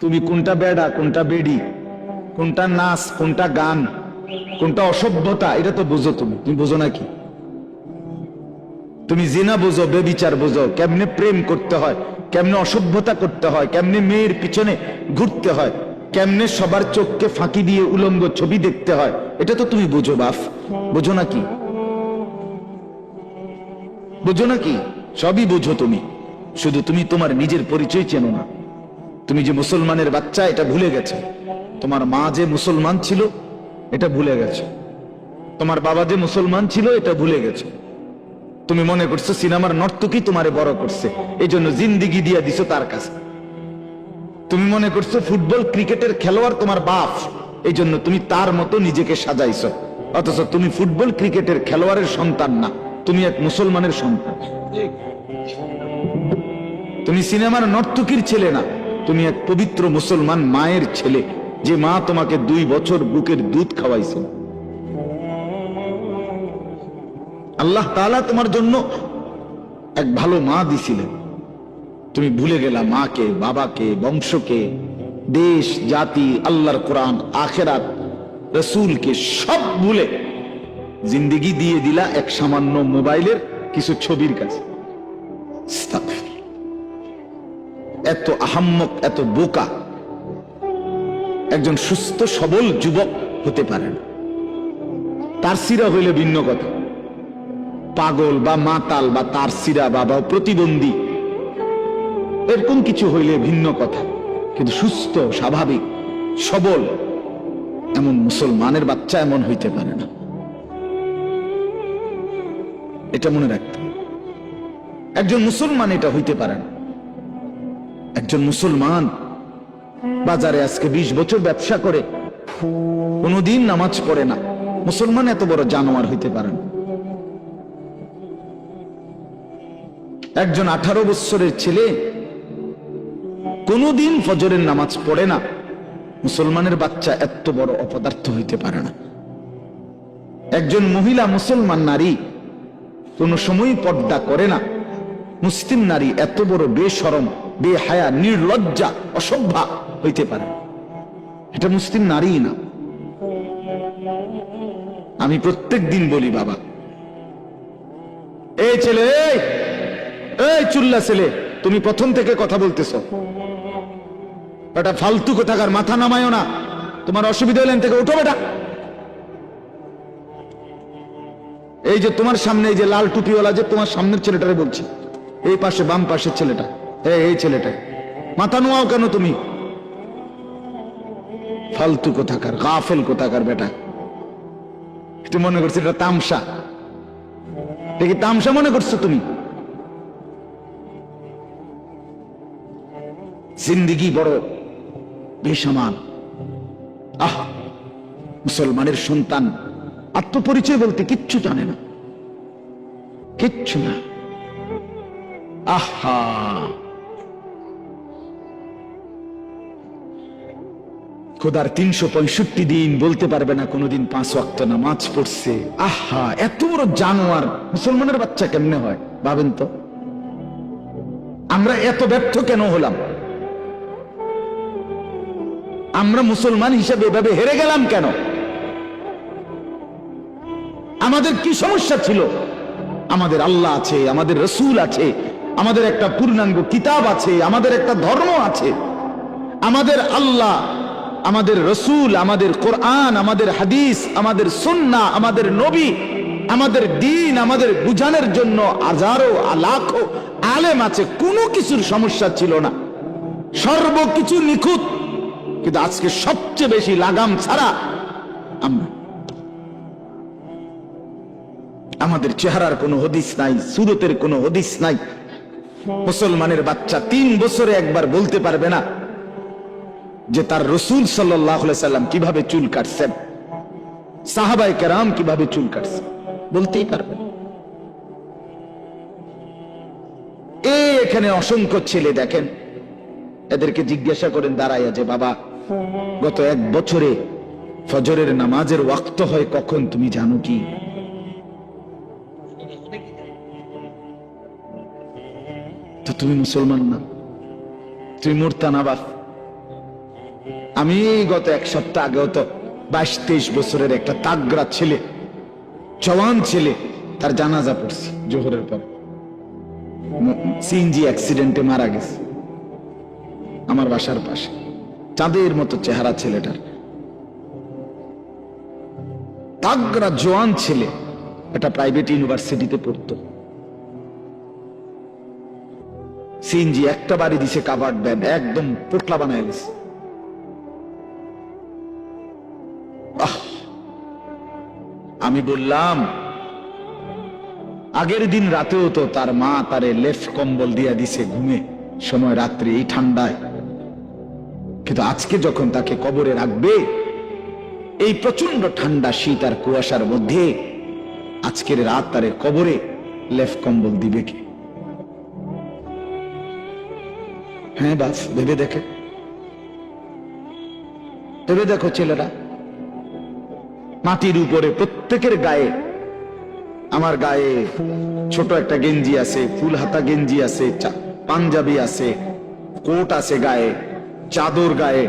তুমি কোনটা বেড়া কোনটা বেড়ি, কোনটা নাচ, কোনটা গান, কোনটা অসভ্যতা, এটা তো বুঝো তুমি। তুমি বুঝো নাকি? তুমি জিনা বুঝো, বেবিচার বুঝো, কেমনে প্রেম করতে হয়, কেমনে অসভ্যতা করতে হয়, কেমনে মেয়ের পিছনে ঘুরতে হয়, কেমনে সবার চোখকে ফাঁকি দিয়ে উলঙ্গ ছবি দেখতে হয়, এটা তো তুমি বুঝো বাফ। বুঝো নাকি? বুঝো নাকি? সবই বুঝো তুমি। শুধু তুমি তোমার নিজের পরিচয় চেনো না। তুমি যে মুসলমানের বাচ্চা, এটা ভুলে গেছে। তোমার মা যে মুসলমান ছিল, এটা ভুলে গেছে। তোমার বাবা যে মুসলমান ছিল, এটা ভুলে গেছে। তুমি মনে করছ, সিনেমার নর্তকী তোমারে বড় করছে। এই জন্য জিন্দিগি দিয়া দিছো তার কাছে। তুমি মনে করছ, ফুটবল, ক্রিকেটের খেলোয়াড় তোমার বাপ। এই জন্য তুমি তার মতো নিজেকে সাজাইছো। অথচ তুমি ফুটবল, ক্রিকেটের খেলোয়াড়ের সন্তান না। তুমি এক মুসলমানের সন্তান। তুমি সিনেমার নর্তকীর ছেলে না। তুমি এক পবিত্র মুসলমান মায়ের ছেলে, যে মা তোমাকে দুই বছর বুকের দুধ খাওয়াইছে। আল্লাহ তাআলা তোমার জন্য এক ভালো মা দিছিলেন। তুমি ভুলে গেলা মাকে, বাবাকে, বংশকে, দেশ, জাতি, আল্লাহর কোরআন, আখেরাত, রসুলকে সব ভুলে জিন্দিগি দিয়ে দিলা এক সামান্য মোবাইলের কিছু ছবির কাছে। এত আহাম্মক, এত বোকা। একজন সুস্থ, সবল যুবক হতে পারে না। তার সিরা হইলে ভিন্ন কথা। পাগল বা মাতাল বা তার সিরা বা প্রতিবন্ধী, এরকম কিছু হইলে ভিন্ন কথা। কিন্তু সুস্থ, স্বাভাবিক, সবল এমন মুসলমানের বাচ্চা এমন হইতে পারে না। এটা মনে রাখতে একজন মুসলমান এটা হইতে পারে না। একজন মুসলমান বাজারে আজকে ২০ বছর ব্যবসা করে, কোনোদিন নামাজ পড়ে না। মুসলমান এত বড় জানোয়ার হইতে পারে না। একজন আঠারো বৎসরের ছেলে কোনোদিন ফজরের নামাজ পড়ে না। মুসলমানের বাচ্চা এত বড় অপদার্থ হইতে পারে না। একজন মহিলা মুসলমান নারী কোন সময় পর্দা করে না। মুসলিম নারী এত বড় বেসরম বেহায়া, নির্লজ্জা, অসভ্যা হইতে পারে। এটা মুসলিম নারী না। আমি প্রত্যেক দিন বলি, বাবা, এই ছেলে, এই চুল্লা ছেলে, তুমি প্রথম থেকে কথা বলতেছ। এটা ফালতু কোথাকার, মাথা নামায়ও না। তোমার অসুবিধা হলেন থেকে উঠো বেটা এই যে তোমার সামনে, এই যে লাল টুপিওয়ালা যে তোমার সামনের ছেলেটারে বলছি, এই পাশে বাম পাশের ছেলেটা। এই এই ছেলেটা মাথা নোয়াও কেন তুমি? ফালতু কোথাকার, গাফেল কোথাকার বেটা। একটু মনে করছি এটা তামসা? দেখি তামসা মনে করছ তুমি? জিন্দিগি বড় আহ, মুসলমানের সন্তান। আত্মপরিচয় বলতে কিচ্ছু জানে না। কিচ্ছু না। আহা! খোদার তিনশো পঁয়ষট্টি দিন বলতে পারবে না কোনোদিন পাঁচ ওয়াক্ত নামাজ পড়ছে। আহা, এত বড় জানোয়ার। মুসলমানের বাচ্চা কেমনে হয়? ভাবেন তো। আমরা এত ব্যর্থ কেন হলাম? আমরা মুসলমান হিসেবে এভাবে হেরে গেলাম কেন? আমাদের কি সমস্যা ছিল? আমাদের আল্লাহ আছে, আমাদের রসুল আছে, আমাদের একটা পূর্ণাঙ্গ কিতাব আছে, আমাদের একটা ধর্ম আছে। আমাদের আল্লাহ আমাদের রসুল, আমাদের কোরআন, আমাদের হাদিস, আমাদের সুন্না, আমাদের নবী, আমাদের দিন, আমাদের বুঝানোর জন্য হাজারো লাখো আলেম আছে, কোনো কিছুর সমস্যা ছিল না। সর্বকিছু নিখুঁত। কিন্তু আজকে সবচেয়ে বেশি লাগাম ছাড়া আমরা। আমাদের চেহারার কোনো হদিস নাই, সুরতের কোনো হদিস নাই। মুসলমানের বাচ্চা তিন বছরে একবার বলতে পারবে না যে তার রসুল সাল্লাম কীভাবে চুল কাটছেন সাহাবাই কেরাম কীভাবে চুল কাটছেন, বলতেই পারবে না। এই এখানে অসংখ্য ছেলে দেখেন, এদেরকে জিজ্ঞাসা করেন, দাঁড়াইয়া যে, বাবা, গত এক বছরে ফজরের নামাজের ওয়াক্ত হয় কখন, তুমি জানো কি তুমি মুসলমান না, তুমি মোরতানাবাস আমি গত এক সপ্তাহ আগেও তো বাইশ, তেইশ বছরের একটা তাগড়া ছেলে, জওয়ান ছেলে, তার জানাজা পড়ছি জোহরের পর। সিএনজি অ্যাক্সিডেন্টে মারা গেছে। আমার বাসার পাশে, চাঁদের মতো চেহারা ছেলেটার। তাগড়া জোয়ান ছেলে, একটা প্রাইভেট ইউনিভার্সিটিতে পড়তো। সিএনজি একটা বাড়ি দিছে কাভার্ড ব্যান একদম পোটলা বানায় গেছে আমি বললাম, আগের দিন রাতেও তো তার মা তারে লেফট কম্বল দিয়া দিছে ঘুমে, সময় রাত্রি এই ঠান্ডায়। কিন্তু আজকে যখন তাকে কবরে রাখবে, এই প্রচণ্ড ঠান্ডা শীত আর কুয়াশার মধ্যে আজকের রাত তারে কবরে লেফ কম্বল দিবে কে? হ্যাঁ বাস, ভেবে দেখে। ভেবে দেখো ছেলেরা। মাটির উপরে প্রত্যেকের গায়ে, আমার গায়ে ছোট একটা গেঞ্জি আছে, ফুল হাতা গেঞ্জি আছে পাঞ্জাবি আছে, কোট আছে গায়ে, চাদর গায়ে,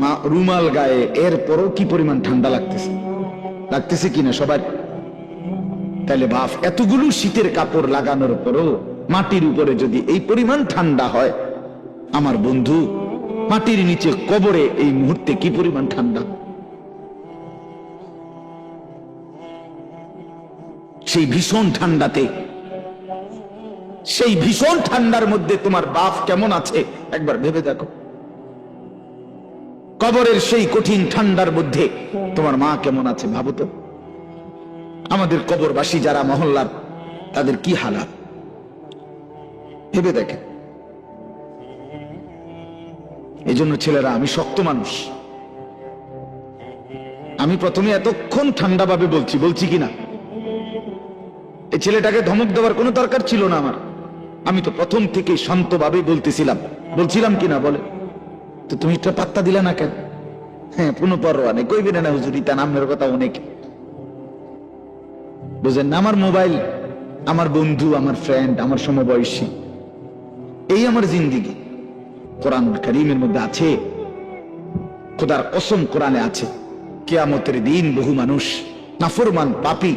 মা, রুমাল গায়ে, এরপরও কি পরিমাণ ঠান্ডা লাগতেছে? লাগতেছে কিনা সবার? তাহলে ভাব এতগুলো শীতের কাপড় লাগানোর পরও মাটির উপরে যদি এই পরিমাণ ঠান্ডা হয়, আমার বন্ধু, মাটির নিচে কবরে এই মুহূর্তে কি পরিমাণ ঠান্ডা? সেই ভীষণ ঠান্ডাতে। সেই ভীষণ ঠান্ডার মধ্যে তোমার বাপ কেমন আছে, একবার ভেবে দেখো। কবরের সেই কঠিন ঠান্ডার মধ্যে তোমার মা কেমন আছে ভাবো তো। আমাদের কবরবাসী যারা মহল্লার, তাদের কি হালাত? ভেবে দেখে। এই জন্য ছেলেরা, আমি শক্ত মানুষ। আমি প্রথমে এতক্ষণ ঠান্ডা ভাবে বলছি বলছি কিনা এই ছেলেটাকে ধমক দেওয়ার কোনো দরকার ছিল না আমার। আমি তো প্রথম থেকে শান্তভাবে বলতেছিলাম। বলছিলাম কিনা বলে? তো তুমি একটা পাত্তা দিলা না কেন? হ্যাঁ পুনঃ পরোয়া নেই। কইবে না হুজুরি তা নামের কথা অনেক। বুঝেন না, আমার মোবাইল, আমার বন্ধু, আমার ফ্রেন্ড আমার সমবয়সী, এই আমার জিন্দিগি। কোরআন করিমের মধ্যে আছে। খোদার কসম কোরআনে আছে। কেয়ামতের দিন বহু মানুষ নাফরমান, পাপি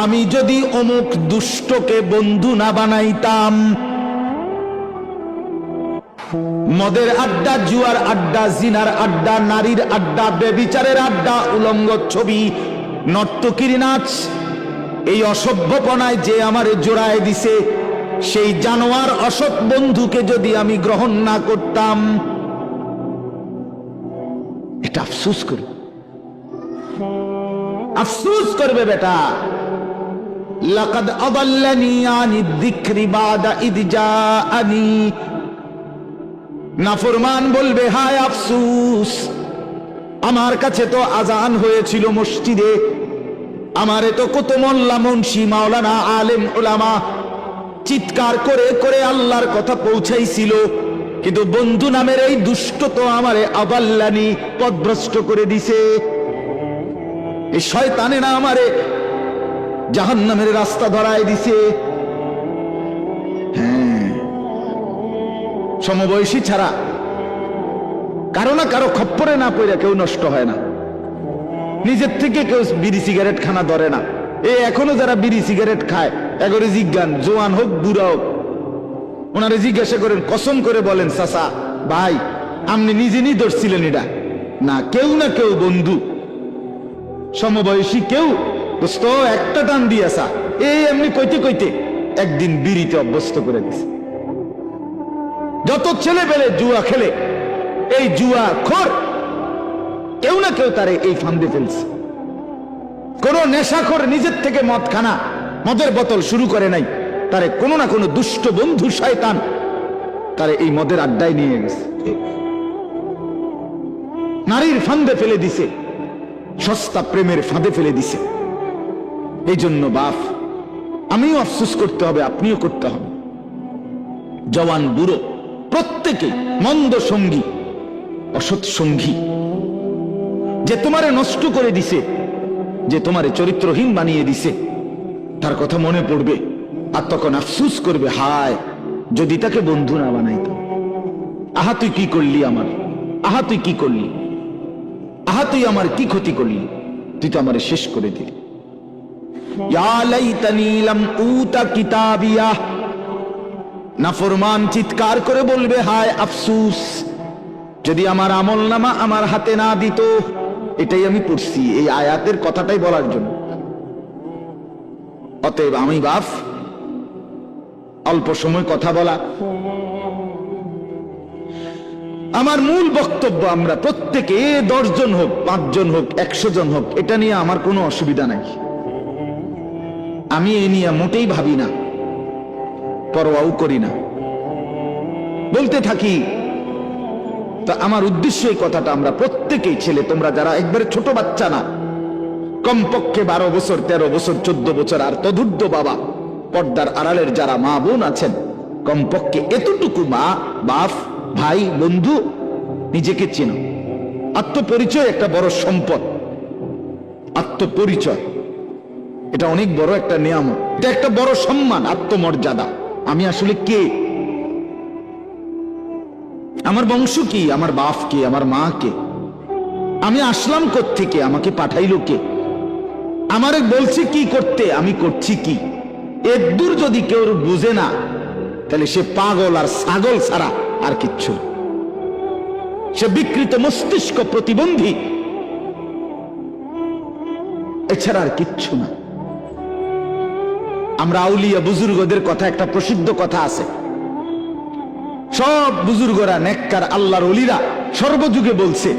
আমি যদি অমুক দুষ্টকে বন্ধু না বানাইতাম, মদের আড্ডা, জুয়ার আড্ডা, জিনার আড্ডা, নারীর আড্ডা, বেবিচারের আড্ডা, উলঙ্গ ছবি, নর্তকির নাচ, এই অসভ্যপনায় যে আমার জোড়ায় দিছে, সেই জানোয়ার অসৎ বন্ধুকে যদি আমি গ্রহণ না করতাম, এটা আফসুস করি আফসুস করবে বেটা। লাকাদ আদাল্লানি আনি যিকরি বাদা ইদ জাআনি। নাফরমান বলবে, হায় আফসুস, আমার কাছে তো আজান হয়েছিল মসজিদে। আমারে তো কত মোল্লা মুন্সি, মাওলানা আলেম ওলামা চিৎকার করে করে আল্লাহর কথা পৌঁছাইছিল। কিন্তু বন্ধু নামের এই দুষ্ট তো আমারে আবাল্লানি পদভ্রষ্ট করে দিছে। এই শয়তানে না আমারে জাহান্নামের রাস্তা ধরায় দিছে। হ্যাঁ। সমবয়সী ছাড়া কারও না কারও খপ্পরে না পড়ে কেউ নষ্ট হয় না। নিজের থেকে কেউ বিড়ি সিগারেট খানা ধরে না। এ এখনও যারা বিড়ি সিগারেট খায়, এগরে জিজ্ঞান, জোয়ান হোক, বুড়া হোক, ওনারে জিজ্ঞাসা করেন, কসম করে বলেন, চাচা, ভাই, আপনি নিজে নি ধরছিলেন এটা। না, কেউ না কেউ বন্ধু। সমবয়সী কেউ দোস্ত, একটা টান দিয়েছা এই এমনি কইতে কইতে একদিন বিড়িতে অভ্যস্ত করে দিছে। যত ছেলে পেলে জুয়া খেলে, এই জুয়া খোর কেউ না কেউ তারে এই ফান্দে ফেলছে। কোন নেশাখোর নিজের থেকে মদ খানা মদের বোতল শুরু করে নাই, তারে কোনো না কোনো দুষ্ট বন্ধু শয়তান তারে এই মদের আড্ডায় নিয়ে গেছে। নারীর ফান্দে ফেলে দিছে, সস্তা প্রেমের ফাঁদে ফেলে দিছে। এই জন্য বাপ, আমিও আফসোস করতে হবে, আপনিও করতে হবে। জওয়ান বুড়ো, প্রত্যেকে মন্দ সঙ্গী, অসৎ সঙ্গী, যে তোমারে নষ্ট করে দিছে, যে তোমারে চরিত্রহীন বানিয়ে দিছে, তার কথা মনে পড়বে আর তখন আফসুস করবে, হায়, যদি তাকে বন্ধু না বানাইতাম। আহা, তুই কি করলি আমার? আহা, তুই কি করলি? আহা, তুই আমার কি ক্ষতি করলি? তুই তো আমারে শেষ করে দিলি। নাফরমান চিৎকার করে বলবে হায় আফসুস যদি আমার আমল নামা আমার হাতে না দিত, এটাই আমি পড়ছি এই আয়াতের কথাটাই বলার জন্য। অতএব আমি বাপ অল্প সময় কথা বলা। আমার মূল বক্তব্য আমরা প্রত্যেকে দশজন হোক, পাঁচজন হোক, একশো জন হোক, এটা নিয়ে আমার কোনো অসুবিধা নাই। আমি এ নিয়ে মোটেই ভাবি না, পরোয়াও করি না। বলতে থাকি, তা আমার উদ্দেশ্য এই কথাটা আমরা প্রত্যেকেই ছেলে, তোমরা যারা একবারে ছোট বাচ্চা না, কমপক্ষে বারো বছর, তেরো বছর, চোদ্দ বছর, আর তদুর্ধ বাবা, পর্দার আড়ালের যারা মা বোন আছেন, কমপক্ষে এতটুকু মা, বাপ, ভাই, বন্ধু নিজেকে চেনো। আত্মপরিচয় একটা বড় সম্পদ। আত্মপরিচয়। এটা অনেক বড় একটা নিয়ামত। এটা একটা বড় সম্মান, আত্মমর্যাদা। আমি আসলে কে? আমার বংশ কি? আমার বাপ কে? আমার মা কে? আমি আসলাম থেকে আমাকে পাঠাইলো কে? আমারে বলছে কি করতে? আমি করছি কি? এদূর যদি কেউ বুঝে না, তাহলে সে পাগল আর ছাগল ছাড়া আর কিচ্ছু। সে বিকৃত মস্তিষ্ক প্রতিবন্ধী, এছাড়া আর কিচ্ছু না। আমরা আউলিয়া বুজুর্গদের কথা, একটা প্রসিদ্ধ কথা আছে। সব বুজুর্গরা, নেককার আল্লাহর অলিরা সর্বযুগে বলছে,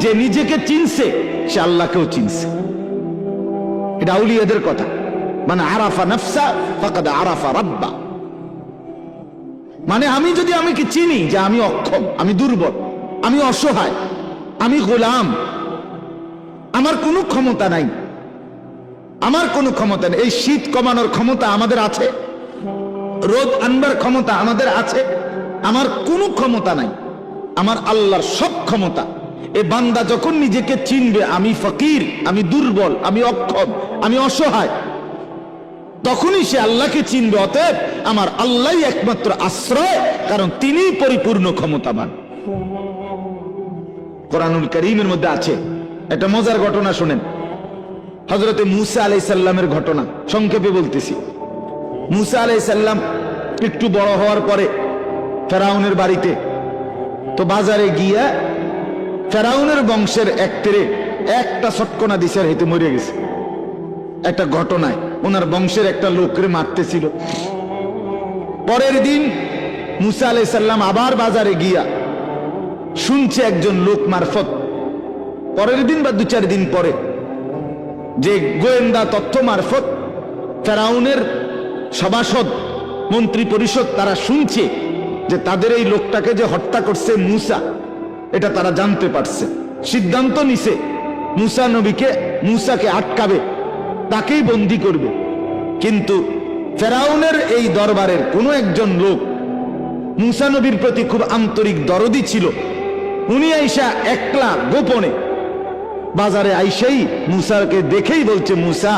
যে নিজেকে চিনছে, সে আল্লাহকেও চিনছে। এটা আউলিয়াদের কথা। মানে আরাফা নফসা, ফাকাদ আরাফা রাব্বা। মানে আমি যদি আমাকে চিনি যে আমি অক্ষম, আমি দুর্বল, আমি অসহায়, আমি গোলাম, আমার কোনো ক্ষমতা নাই। আমার কোনো ক্ষমতা নেই। এই শীত কমানোর ক্ষমতা আমাদের আছে। রোদ আনবার ক্ষমতা আমাদের আছে। আমার কোনো ক্ষমতা নাই। আমার আল্লাহর সব ক্ষমতা। এ বান্দা যখন নিজেকে চিনবে, আমি ফকির, আমি দুর্বল, আমি অক্ষম, আমি অসহায়, তখনই সে আল্লাহকে চিনবে। অতএব আমার আল্লাহ একমাত্র আশ্রয়, কারণ তিনি পরিপূর্ণ ক্ষমতাবান। কোরআনুল করিমের মধ্যে আছে। একটা মজার ঘটনা শোনেন। হজরতে মুসা আলাই সাল্লামের ঘটনা সংক্ষেপে বলতেছি। মুসা আলাই সাল্লাম একটু বড় হওয়ার পরে ফেরাউনের বাড়িতে, তো বাজারে গিয়া ফেরাউনের বংশের এক তেরে একটা ছটকনা দিশার হেতে মরে গেছে। একটা ঘটনায় ওনার বংশের একটা লোকরে মারতেছিল। পরের দিন মুসা আলাই সাল্লাম আবার বাজারে গিয়া শুনছে একজন লোক মারফত। পরের দিন বা দু চার দিন পরে যে গোয়েন্দা তথ্য মারফত ফেরাউনের সভাসদ মন্ত্রী পরিষদ তারা শুনছে যে তাদের এই লোকটাকে যে হত্যা করছে মুসা, এটা তারা জানতে পারছে। সিদ্ধান্ত নিছে মুসা নবীকে, মুসাকে আটকাবে, তাকেই বন্দি করবে। কিন্তু ফেরাউনের এই দরবারের কোনো একজন লোক মুসা নবীর প্রতি খুব আন্তরিক দরদি ছিল। উনি আইসা একলা গোপনে বাজারে আইসেই মুসাকে দেখেই বলছে, মুসা,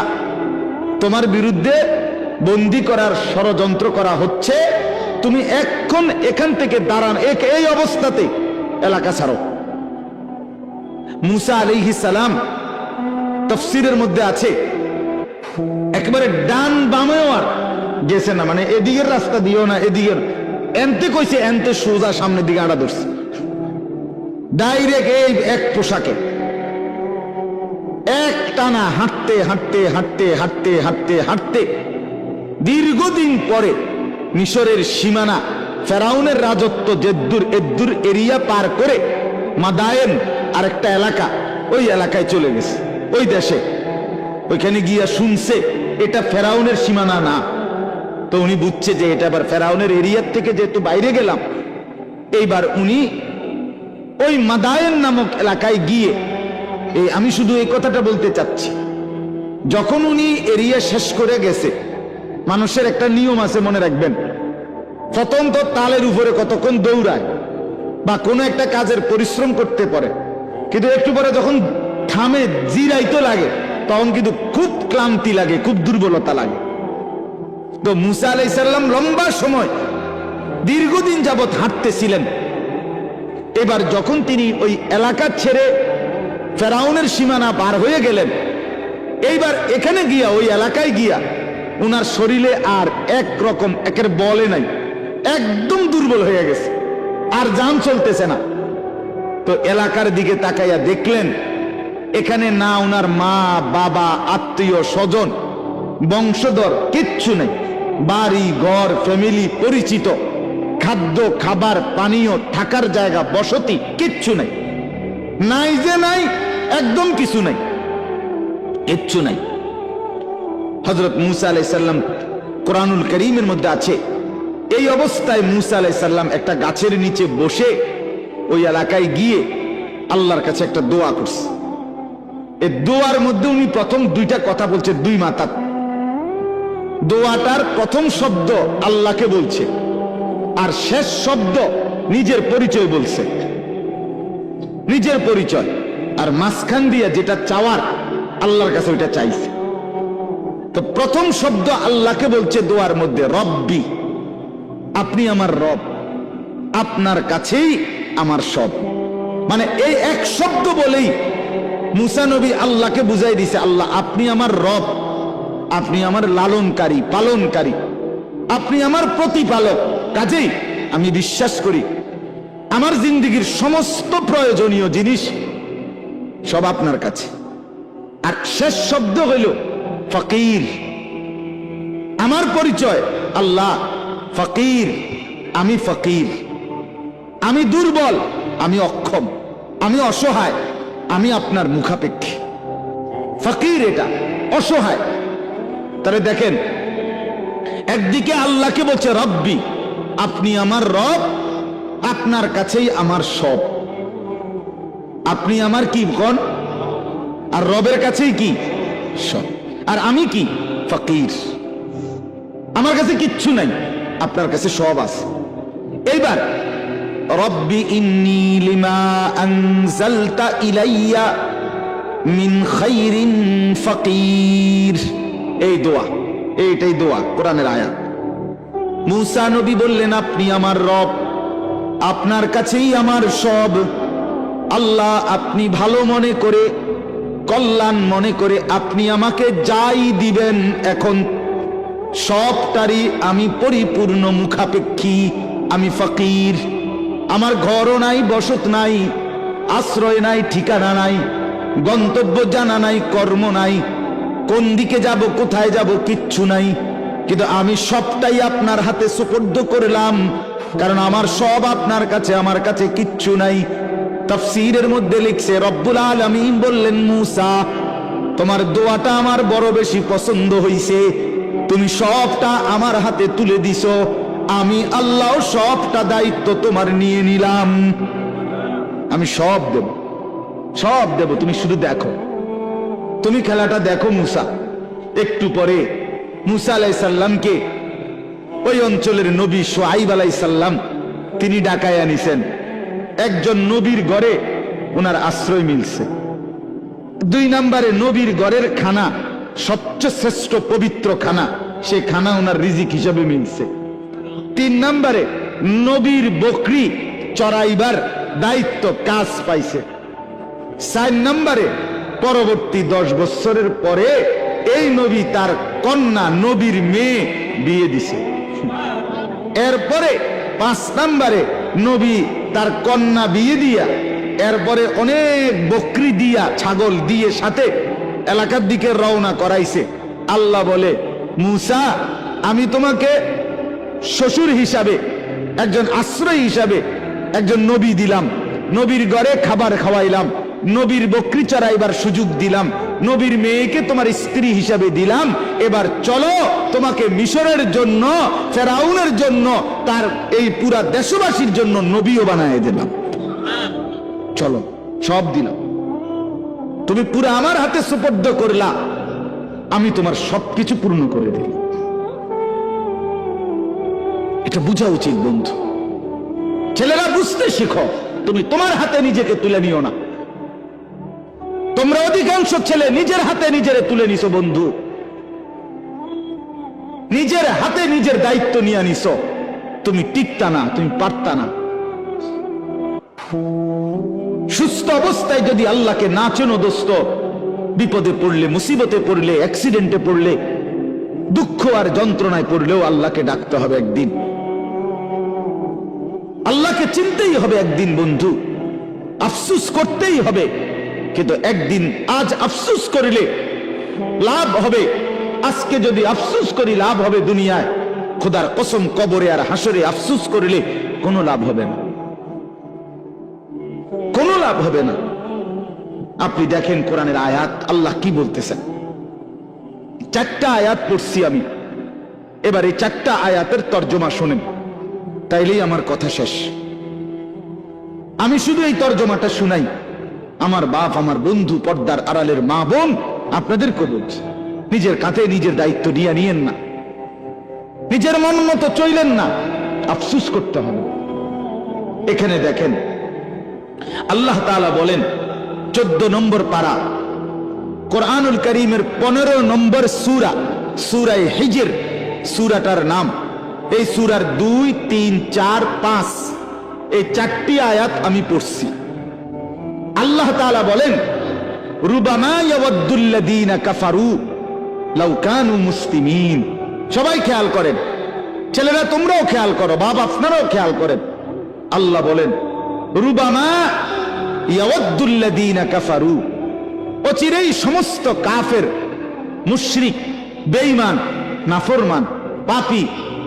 তোমার বিরুদ্ধে বন্দি করার ষড়যন্ত্র করা হচ্ছে। তুমি এখন এখান থেকে দাঁড়ান এক এই অবস্থাতে এলাকা ছাড়ো। মুসা আলিহি সালাম তফসিরের মধ্যে আছে, একেবারে ডান বামেও আর গেছে না মানে এদিকের রাস্তা দিও না, এদিকের এনতে কইছে, এনতে সোজা সামনের দিকে আড়া ধরছে। ডাইরেক্ট এই এক পোশাকে এক টানা হাঁটতে হাঁটতে হাঁটতে হাঁটতে হাঁটতে হাঁটতে। দীর্ঘদিন পরে মিশরের সীমানা, ফেরাউনের রাজত্ব জেদ্দুর এদ্দুর এরিয়া পার করে মাদায়েন আর একটা এলাকা ওই এলাকায় চলে গেছে, ওই দেশে। ওইখানে গিয়া শুনছে, এটা ফেরাউনের সীমানা না। তো উনি বুঝছে যে এটা আবার ফেরাউনের এরিয়ার থেকে যেহেতু বাইরে গেলাম, এইবার উনি ওই মাদায়েন নামক এলাকায় গিয়ে এই, আমি শুধু এই কথাটা বলতে চাচ্ছি। যখন উনি এরিয়া শেষ করে গেছে, মানুষের একটা নিয়ম আছে মনে রাখবেন। প্রথম তো তালের উপরে কতক্ষণ দৌড়ায় বা কোনো একটা কাজের পরিশ্রম করতে পারে। কিন্তু একটু পরে যখন থামে জিরাইতে লাগে, তখন কিন্তু খুব ক্লান্তি লাগে, খুব দুর্বলতা লাগে। তো মুসা আলাইসাল্লাম লম্বা সময় দীর্ঘদিন যাবৎ হাঁটতেছিলেন। এবার যখন তিনি ওই এলাকা ছেড়ে ফেরাউনের সীমানা পার হয়ে গেলেন। এইবার এখানে গিয়া, ওই এলাকায় গিয়া ওনার শরীরে আর এক রকম একের বলে নাই। একদম দুর্বল হয়ে গেছে, আর যান চলতেছে না। তো এলাকার দিকে তাকাইয়া দেখলেন, এখানে না ওনার মা, বাবা, আত্মীয়, স্বজন, বংশধর কিচ্ছু নেই। বাড়ি, ঘর, ফ্যামিলি পরিচিত। খাদ্য, খাবার, পানীয়, থাকার জায়গা, বসতি কিচ্ছু নেই। নাই যে নাই, একদম কিছু নাই। কিচ্ছু নাই। হজরত মুসা আলাইসাল্লাম কোরআনুল করিমের মধ্যে আছে। এই অবস্থায় মুসা আলাইসাল্লাম একটা গাছের নিচে বসে ওই এলাকায় গিয়ে আল্লাহর কাছে একটা দোয়া করছে। এই দোয়ার মধ্যে উনি প্রথম দুইটা কথা বলছে, দুই মাতা দোয়াটার প্রথম শব্দ আল্লাহকে বলছে, আর শেষ শব্দ নিজের পরিচয় বলছে। নিজের পরিচয়। আর মাঝখান দিয়ে যেটা চাওয়ার, আল্লাহর কাছে ওইটা চাইছে। তো প্রথম শব্দ আল্লাহকে বলছে দোয়ার মধ্যে, রব্বি, আপনি আমার রব, আপনার কাছেই আমার সব। মানে এই এক শব্দ বলেই মুসা নবী আল্লাহকে বুঝাই দিছে, আল্লাহ, আপনি আমার রব, আপনি আমার লালনকারী, পালনকারী, আপনি আমার প্রতিপালক। কাজেই আমি বিশ্বাস করি আমার জিন্দিগির সমস্ত প্রয়োজনীয় জিনিস সব আপনার কাছে। আর শেষ শব্দ হইল, ফকির। আমার পরিচয়, আল্লাহ, ফকির। আমি ফকির। আমি দুর্বল, আমি অক্ষম। আমি অসহায়, আমি আপনার মুখাপেক্ষী। ফকির এটা, অসহায়। তাহলে দেখেন, একদিকে আল্লাহকে বলছে, রব্বি, আপনি আমার রব আপনার কাছেই আমার সব। আপনি আমার কি কন আর রবের কাছেই কি? সব। আর আমি কি? ফকির। আমার কাছে কিচ্ছু নাই। আপনার কাছে সব আছে। এইবার, রব্বি ইন্নি লিমা আনজালতা ইলাইয়া মিন খাইরিন ফকির। এই দোয়া, এইটাই দোয়া, কোরআনের আয়াত। মুসা নবী বললেন, আপনি আমার রব। আপনার কাছেই আমার সব। আল্লাহ আপনি ভালো মনে করে, কল্যাণ মনে করে আপনি আমাকে যাই দিবেন এখন। সবটারই আমি পরিপূর্ণ মুখাপেক্ষী, আমি ফকির। আমার ঘরও নাই, বসত নাই, আশ্রয় নাই, ঠিকানা নাই, গন্তব্য জানা নাই, কর্ম নাই। কোন দিকে যাব, কোথায় যাব, কিচ্ছু নাই। কিন্তু আমি সবটাই আপনার হাতে সুপর্দ করলাম। কারণ আমার সব আপনার কাছে, আমার কাছে কিচ্ছু নাই। তাফসীরের মধ্যে লিখছে, রব্বুল আলামিন বললেন, মুসা, তোমার দোয়াটা আমার বড় বেশি পছন্দ হইছে। তুমি সবটা আমার হাতে তুলে দিছো। আমি আল্লাহ সবটা দায়িত্ব তোমার নিয়ে নিলাম। আমি সব দেব। সব দেব। তুমি শুধু দেখো। তুমি খেলাটা দেখো, মুসা। একটু পরে মুসা আলাই সাল্লামকে ওই অঞ্চলের নবী সোহাইব আলাই সাল্লাম তিনি ডাকায় আনিছেন। একজন নবীর গড়ে ওনার আশ্রয় মিলছে। দুই নম্বরে নবীর গড়ের খানা, সবচেয়ে শ্রেষ্ঠ পবিত্র খানা, সে খানা ওনার রিজিক হিসাবে মিলছে। তিন নম্বরে নবীর বকরি চড়াইবার দায়িত্ব কাজ পাইছে। চার নম্বরে পরবর্তী দশ বছরের পরে এই নবী তার কন্যা নবীর মেয়ে বিয়ে দিছে। এরপরে পাঁচ নম্বরে নবী তার কন্যা বিয়ে দিয়া, এরপরে অনেক বকরি দিয়া, ছাগল দিয়ে সাথে এলাকার দিকে রওনা করাইছে। আল্লাহ বলে, মুসা, আমি তোমাকে শ্বশুর হিসাবে, একজন আশ্রয় হিসাবে একজন নবী দিলাম। নবীর গড়ে খাবার খাওয়াইলাম। নবীর বকরি চড়াইবার সুযোগ দিলাম। নবীর মেয়েকে তোমার স্ত্রী হিসাবে দিলাম। এবার চলো তোমাকে মিশরের জন্য, ফেরাউনের জন্য, তার এই পুরা দেশবাসীর জন্য নবীও বানায় দিলাম। চলো, সব দিলাম। তুমি পুরো আমার হাতে সুপর্দ করলা। আমি তোমার সবকিছু পূর্ণ করে দিই এটা বোঝা উচিত, বন্ধু। ছেলেরা বুঝতে শিখো। তুমি তোমার হাতে নিজেকে তুলে নিও না। তোমরা অধিকাংশ ছেলে নিজের হাতে নিজের তুলে নিছো, বন্ধু। নিজের হাতে নিজের দায়িত্ব নিয়ে নিছো। তুমি টিকতা না, তুমি পারতা না। সুস্থ অবস্থায় যদি আল্লাহকে না চেনো, দোস্ত, বিপদে পড়লে, মুসিবতে পড়লে, অ্যাক্সিডেন্টে পড়লে, দুঃখ আর যন্ত্রণায় পড়লেও আল্লাহকে ডাকতে হবে একদিন। আল্লাহকে চিনতেই হবে একদিন, বন্ধু। আফসুস করতেই হবে। কিন্তু একদিন আজ আফসুস করিলে লাভ হবে। আজকে যদি আফসুস করি, লাভ হবে দুনিয়ায়। খোদার কসম কবরে আর হাসরে আফসুস করিলে কোনো লাভ হবে না। কোনো লাভ হবে না। আপনি দেখেন কোরআনের আয়াত, আল্লাহ কি বলতেছেন? চারটা আয়াত পড়ছি আমি। এবার এই চারটা আয়াতের তর্জমা শোনেন। তাইলেই আমার কথা শেষ। আমি শুধু এই তর্জমাটা শুনাই। আমার বাপ, আমার বন্ধু পর্দার আড়ালের মা বোন, আপনাদেরকে বলছি, নিজের কাঁধে নিজের দায়িত্ব নিয়ে নিয়েন না। নিজের মন মতো চইলেন না। আফসুস করতে হবে। এখানে দেখেন, আল্লাহ তালা বলেন, চোদ্দ নম্বর পারা, কোরআনুল করিমের পনেরো নম্বর সুরা সুরাই হিজর, সুরাটার নাম। এই সুরার দুই, তিন, চার, পাঁচ, এই চারটি আয়াত আমি পড়ছি। আল্লাহ তাআলা বলেন সবাই খেয়াল করেন। ছেলেরা তোমরাও খেয়াল করো, বাপ আপনারাও খেয়াল করেন। আল্লাহ বলেন অচিরেই সমস্ত কাফের, মুশরিক, বেঈমান, নাফরমান, পাপী,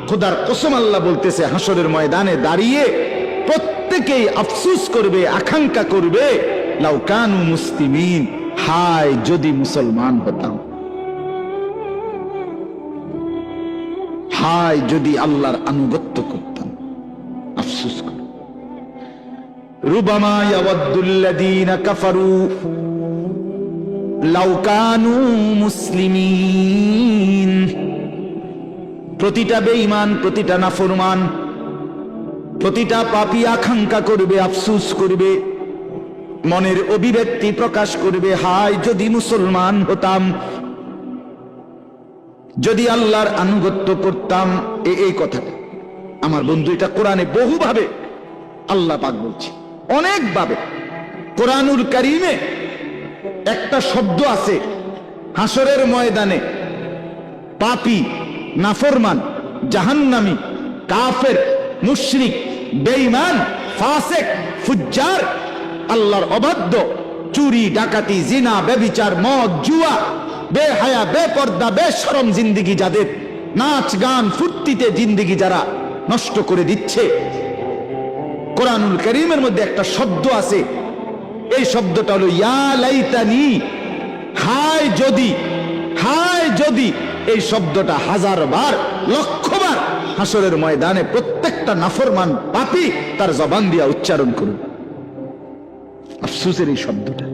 খোদার কসম আল্লাহ বলতেছে হাসরের ময়দানে দাঁড়িয়ে প্রত্যেকেই আফসুস করবে, আকাঙ্ক্ষা করবে। লাউকানু মুসলিমিন, হায় যদি মুসলমান হতাম। হায় যদি আল্লাহর আনুগত্য করতাম। আফসুস কর। রুবামা কাফারু, লাউ কানু মুসলিমিন। প্রতিটা বেঈমান, প্রতিটা নাফরমান, প্রতিটা পাপী আকাঙ্ক্ষা করবে, আফসুস করবে। মনের অভিব্যক্তি প্রকাশ করবে। হায়, যদি মুসলমান হতাম, যদি আল্লাহর আনুগত্য করতাম এই কথাটা। আমার বন্ধু, এটা কোরআনে বহুভাবে আল্লাহ পাক বলছে। অনেকভাবে। কোরআনুল কারিমে একটা শব্দ আছে হাসরের ময়দানে পাপি, নাফরমান, জাহান্নামি, কাফের, মুশরিক, বেঈমান, ফাসেক, ফুজ্জার আল্লাহর অবাধ্য। চুরি, ডাকাতি, জিনা বেবিচার মদ, জুয়া, বেহায়া, বেপর্দা, বেশরম জিন্দিগি যাদের নাচ, গান, ফুর্তিতে জিন্দিগি যারা নষ্ট করে দিচ্ছে। কোরআনুল করিমের মধ্যে একটা শব্দ আছে। এই শব্দটা হলো, ইয়া লাইতানি, হায় যদি হায় যদি। এই শব্দটা হাজার বার লক্ষ বার হাসরের ময়দানে প্রত্যেকটা নাফরমান পাপি তার জবান দিয়া উচ্চারণ করুন। আফসুসের এই শব্দটা।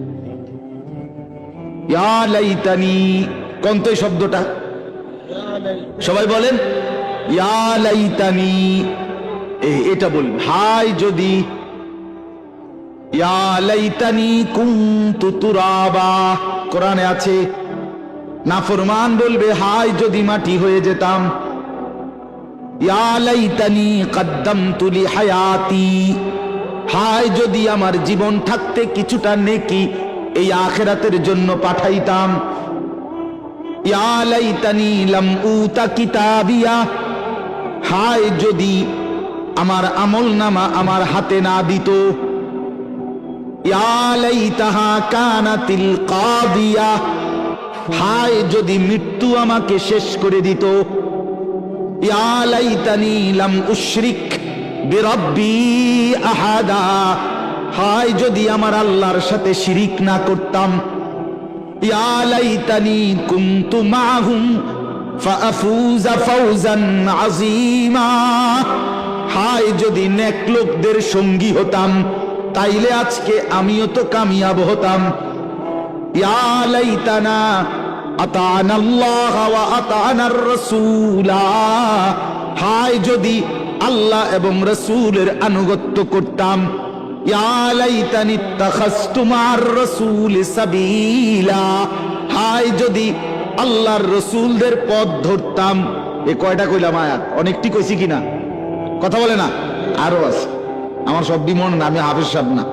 ইয়া লাইতানি, কোন তো এই শব্দটা? সবাই বলেন, ইয়া লাইতানি। এ- এটা বলবে। হাই যদি, ইয়া লাইতানি কুনতু তুরাবা। কোরআনে আছে নাফরমান বলবে হায় যদি মাটি হয়ে যেতাম। ইয়ালাইতানি কদ্দম তুলি হায়াতি। হায় যদি আমার জীবন থাকতে কিছুটা নেকি, এই আখেরাতের জন্য পাঠাইতাম। হায়, যদি আমার আমল নামা আমার হাতে না দিত। হায়, যদি মৃত্যু আমাকে শেষ করে দিত। ইয়া লাইতানি লাম উশরিক। বিরব্বি আহাদা। হায়, যদি আমার আল্লাহর সাথে শিরিক না করতাম। ইয়া লাইতানি কুনতু মাহুম ফাফুজা ফাওজান আযীমা। হায়, যদি নেক লোকদের সঙ্গী হতাম, তাইলে আজকে আমিও তো কামিয়াব হতাম। ইয়া লাইতানা আতানা আল্লাহ ওয়া আতানার রাসূলা। হায়, যদি আল্লাহ এবং রসুলের আনুগত্য করতাম। হায়, যদি আল্লাহর পথ ধরতাম। এ কয়টা কথা বলে না? আছে। আমার সব না, আমি হাফেজ সাহেব না।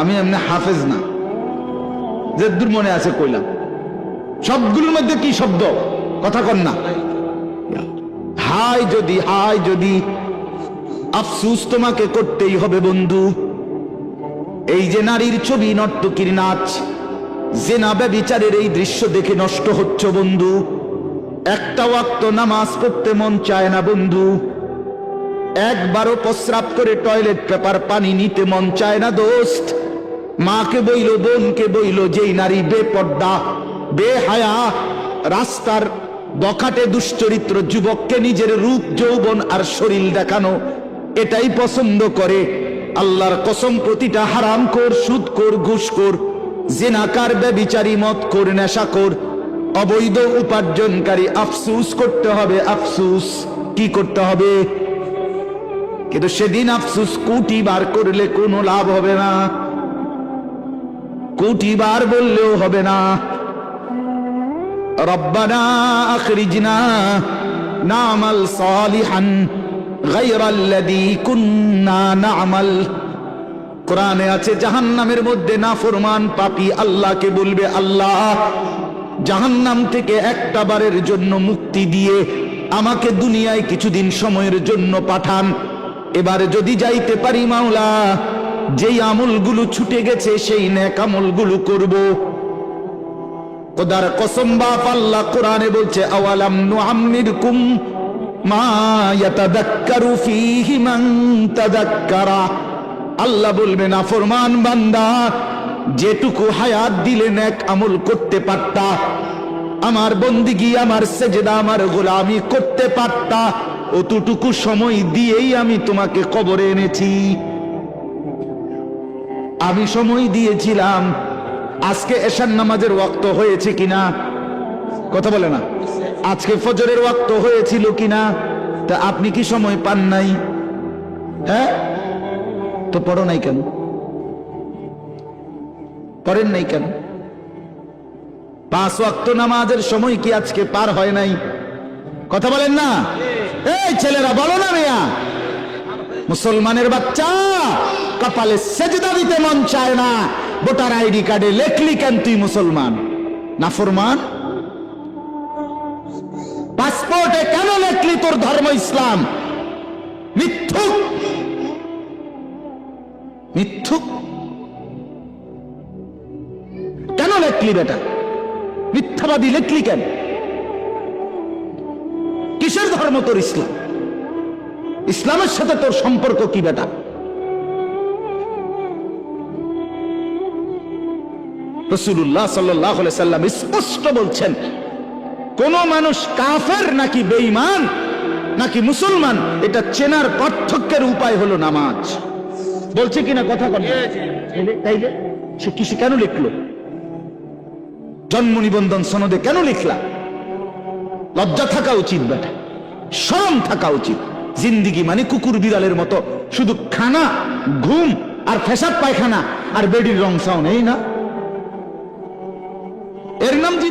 আমি এমনি হাফেজ না। যে দূর মনে আছে কইলাম। সবগুলোর মধ্যে কি শব্দ? কথা কন না। হাই যদি হাই যদি। আফসুস তোমাকে করতেই হবে বন্ধু। এই যে নারীর ছবি নর্তকীর নাচ, যে জেনা ব্যবিচারের এই দৃশ্য দেখে নষ্ট হচ্ছ বন্ধু। একটা ওয়াক্ত নামাজ পড়তে মন চায় না বন্ধু। একবারও প্রস্রাব করে টয়লেট পেপার পানি নিতে মন চায় না দোস্ত। মাকে বইল, বোনকে বইল, যেই নারী বেপর্দা, বেহায়া, রাস্তার বখাটে দুশ্চরিত্র যুবককে নিজের রূপ, যৌবন আর শরীর দেখানো। এটাই পছন্দ করে। আল্লাহর কসম, প্রতিটা হারাম কর, সুদ কর, ঘুষ কর, জেনাকার, ব্যবিচারী মত কর, নেশা কর। অবৈধ উপার্জনকারী আফসুস করতে হবে, আফসুস কি করতে হবে? কিন্তু সেদিন আফসুস কোটি বার করলে কোনো লাভ হবে না। কোটি বার বললেও হবে না। রব্বানা আখরিজনা নামাল সালিহান গায়রাল্লাযী কুন্না নামাল। কোরআনে আছে, জাহান্নামের মধ্যে নাফরমান পাপী আল্লাহকে বলবে, আল্লাহ, জাহান্নাম থেকে একটা বারের জন্য মুক্তি দিয়ে আমাকে দুনিয়ায় কিছুদিন সময়ের জন্য পাঠান। এবারে যদি যাইতে পারি মাওলা, যেই আমলগুলো ছুটে গেছে, সেই ন্যাক আমলগুলো করব। খোদার কসম, বাপ আল্লাহ কোরআনে বলছে, আওয়ালাম নুআম্মিরকুম মা ইয়াতাদাক্কারু ফীহি মান তাদাক্কারা। আল্লাহ বান্দা, যেটুকু হায়াত দিলে নেক আমল করতে পারতা, আমার বন্দিগি, আমার সেজদা, আমার গোলামি করতে পারতা, অতটুকু সময় দিয়েই আমি তোমাকে কবরে এনেছি। আমি সময় দিয়েছিলাম আজকে এশার নামাজের ওয়াক্ত হয়েছে কিনা? কথা বলে না। আজকে ফজরের ওয়াক্ত হয়েছিল কিনা? তা আপনি কি সময় পান নাই? হ্যাঁ? তো পড়ো নাই কেন? পড়েন নাই কেন? পাঁচ ওয়াক্ত নামাজের সময় কি আজকে পার হয় নাই? কথা বলেন না? এই ছেলেরা, বলো না মেয়া। মুসলমানের বাচ্চা, কপালে সেজদা দিতে মন চায় না। ভোটার আইডি কার্ডে লেখলি কেন তুই মুসলমান? না ফরমান? পাসপোর্টে কেন লেখলি তোর ধর্ম ইসলাম? মিথ্যুক। মিথ্যুক। কেন লেখলি বেটা? মিথ্যাবাদী লেখলি কেন? কিসের ধর্ম তোর ইসলাম? ইসলামের সাথে তোর সম্পর্ক কি বেটা? রসুল্লাহ সাল্লাহ সাল্লাম স্পষ্ট বলছেন কোন মানুষ কাফের নাকি বেঈমান নাকি মুসলমান এটা চেনার পার্থক্যের উপায় হলো নামাজ। বলছে কিনা কথা কন। তাইলে- সে কিসে কেন লিখলো? জন্ম নিবন্ধন সনদে কেন লিখলা? লজ্জা থাকা উচিত বেটা শরম থাকা উচিত। জিন্দিগি মানে কুকুর বিড়ালের মতো শুধু খানা ঘুম আর ফেসাদ পায়খানা আর বেডির রং সাউন এই না?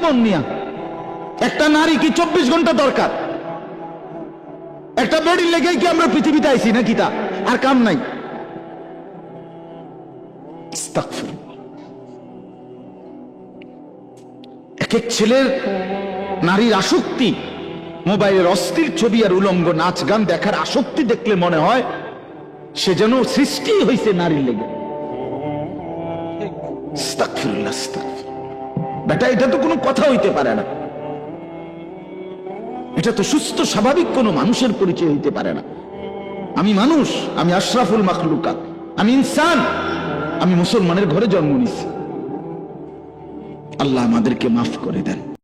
জীবন নিয়া। একটা নারী কি চব্বিশ ঘণ্টা দরকার? একটা বেডির লেগে কি আমরা পৃথিবীতে আইছি নাকি তা? আর কাম নাই। এক এক ছেলের নারীর আসক্তি, মোবাইলের অস্থির ছবি আর উলঙ্গ নাচ গান দেখার আসক্তি দেখলে মনে হয় সে যেন সৃষ্টি হয়েছে নারীর লেগে। আস্তাগফিরুল্লাহ। বেটা, এটা তো কোনো কথা হইতে পারে না। এটা তো সুস্থ, স্বাভাবিক কোনো মানুষের পরিচয় হইতে পারে না। আমি মানুষ, আমি আশরাফুল মাখলুকাত। আমি ইনসান, আমি মুসলমানের ঘরে জন্ম নিছি আল্লাহ আমাদেরকে মাফ করে দেন।